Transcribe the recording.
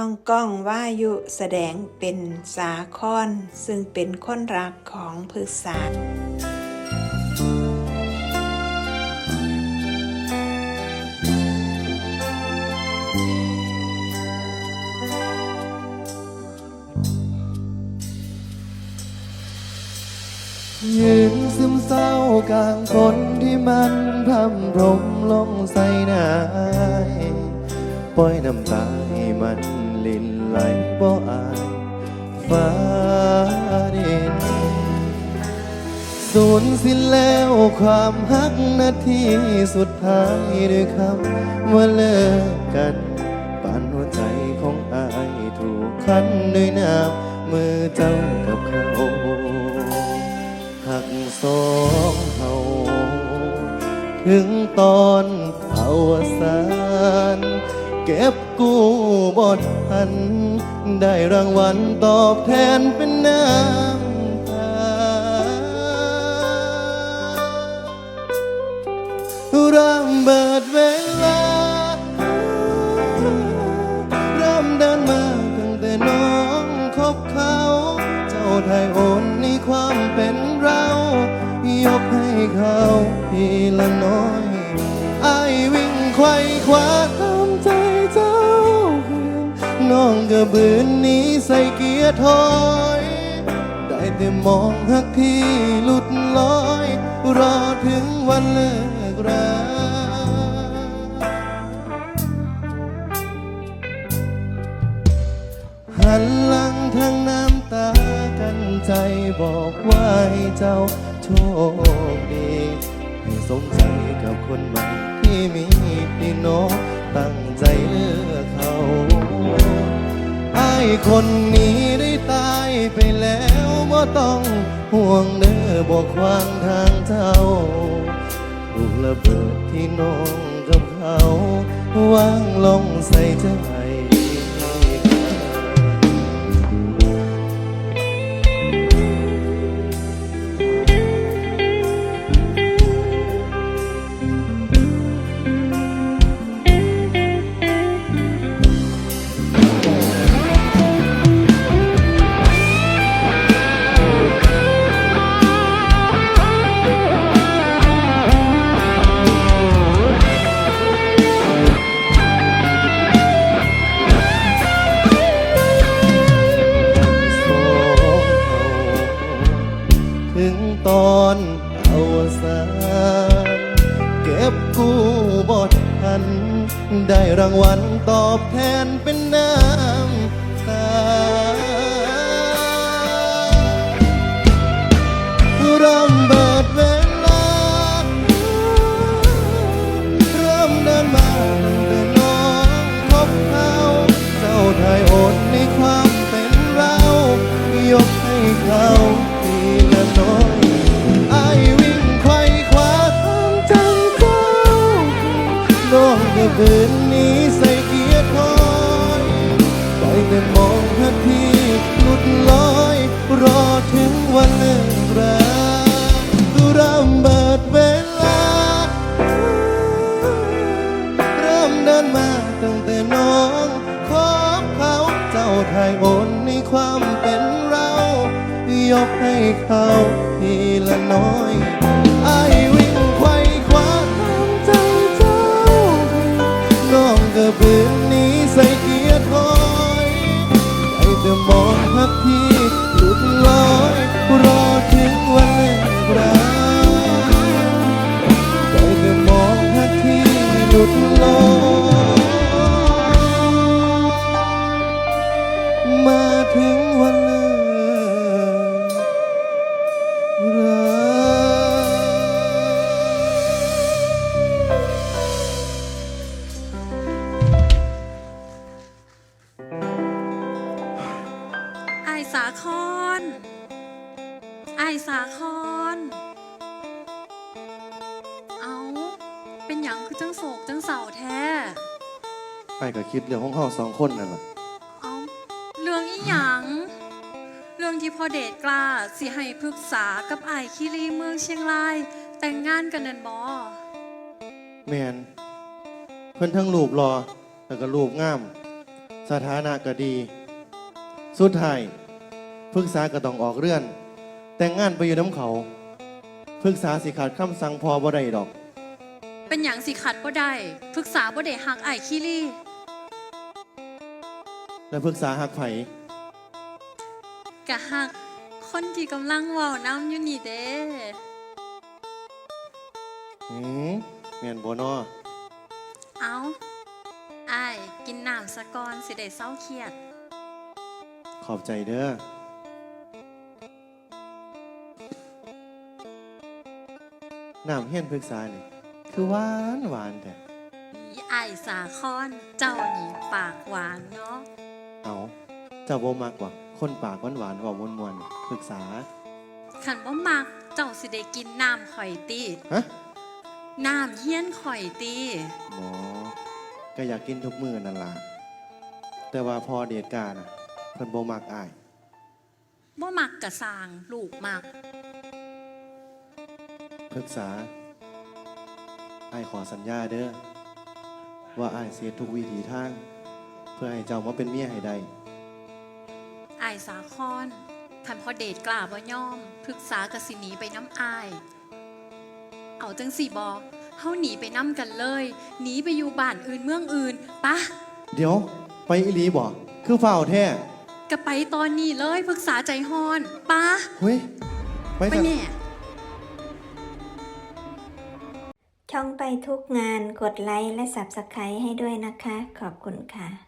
น้องก้องว่ายุแสดงเป็นสาคอนซึ่งเป็นคนรักของพฤกษายืนซึมเศร้ากลางคนที่มันพำรมลงใส่หน้าปล่อยน้ำตาให้มัน ลินไหลบ่อายฟ้าดินสูญสิ้นแล้วความฮักนาทีสุดท้ายด้วยคำว่าเลิกกันปานหัวใจของอายถูกคันด้วยน้ำมือเจ้ากับเขาหักสองเฮาถึงตอนอวสานเก็บกู้ บทพัน ได้รางวัลตอบแทนเป็นน้ำตาริ่มเบิดเวลาริ่มเดินมาตั้งแต่น้องคบเขา เจ้าไทยโอนในความเป็นเรา ยกให้เขาทีละน้อย น้องก็บืนหนี้ใส่เกียร์ถอย ได้แต่มองหักที่หลุดลอย รอถึงวันเลิกราหันหลังทางน้ำตากันใจบอกว่าให้เจ้าโชคดีให้สมใจกับคนใหม่ที่มีพี่น้องตั้งใจเลือกเขา อ้ายคนนี้ได้ตายไปแล้วบ่ต้องห่วงเด้อบอกวางทางเจ้าลูกระเบิดที่น้องกับเขาวางลงใส่ใจส ได้รางวัลตอบแทนเป็นน้ำตา องก็บืนหนี้ใส่เกียร์ถอยไปแต่มองหาทีหลุดลอย รอถึงวันเลิกราเริ่มเบิดเวลา เริ่มเดินมาตั้งแต่น้องคบเขาเจ้าไทยโอนในความเป็นเรา ยกให้เขาทีละน้อย อ สาคอนเอาเป็นหยังคือจังโศกจังเสาแท้ไอ้ก็คิดเรื่องของเขาสองคนนั่นแหละเอาเรื่องอีหยังเรื่องที่พ่อเดชกล้าสิให้ปรึกษากับไอายคิรีเมืองเชียงราย แต่งงานกันนั่นบอแมนเพิ่นทั้งรูปรอแล้วก็รูปงาม สถานะก็ดี สุดท้ายพึกษาก็ต้องออกเรื่อน แต่งงานไปอยู่น้ำเขาพึกษาสิขาดคำสั่งพอบ่ได้ดอก เป็นอย่างสิขัดบ่ได้ปรึกษาบ่ได้หักไอ้คิลี่ และพึกษาหักไผกะหัก คนที่กำลังเว้าน้ำอยู่นี่เด้หืมแม่นบ่นอเอาไอ้ายกินน้ำสะกอนสิได้เศร้าเครียด ขอบใจเด้อ น้ำเฮียนพึกษานี่คือหวานหวานแต่อีไอายสาคอนเจ้านี่ปากหวานเนาะเอาเจ้าบ่มากกว่า คนปากหวานหวานๆเว่ามวนมวนๆพึกษาขันบ่มักเจ้าสิได้กินน้ำข่อยตีฮะน้ำเฮี้ยนข่อยตีหมอก็อยากกินทุกมื้อนั่นล่ะแต่ว่าพอเดทกาน่ะเพิ่นบ่มักอ้ายบ่มักกะสร้างลูกมัก ปรึกษาอ้ายขอสัญญาเด้อว่าอ้ายเสียทุกวิถีทาง เพื่อให้เจ้ามาเป็นเมียให้ได้ไอายสาคอนคันพอเดทกล้าบ่ย่อมปรึกษากะสิหนีไปน้ำอาย เอาจังสี่บอกเฮาหนีไปน้ำกันเลย หนีไปอยู่บ้านอื่นเมืองอื่นปะเดี๋ยว ไปอีหลีบ่คือฝ้าวแท้กะไปตอนนี้เลยปรึกษาใจฮอนปะเฮ้ย ไปไปซะเนี่ย ช่องไปทุกงานกดไลค์และ Subscribe ให้ด้วยนะคะ ขอบคุณค่ะ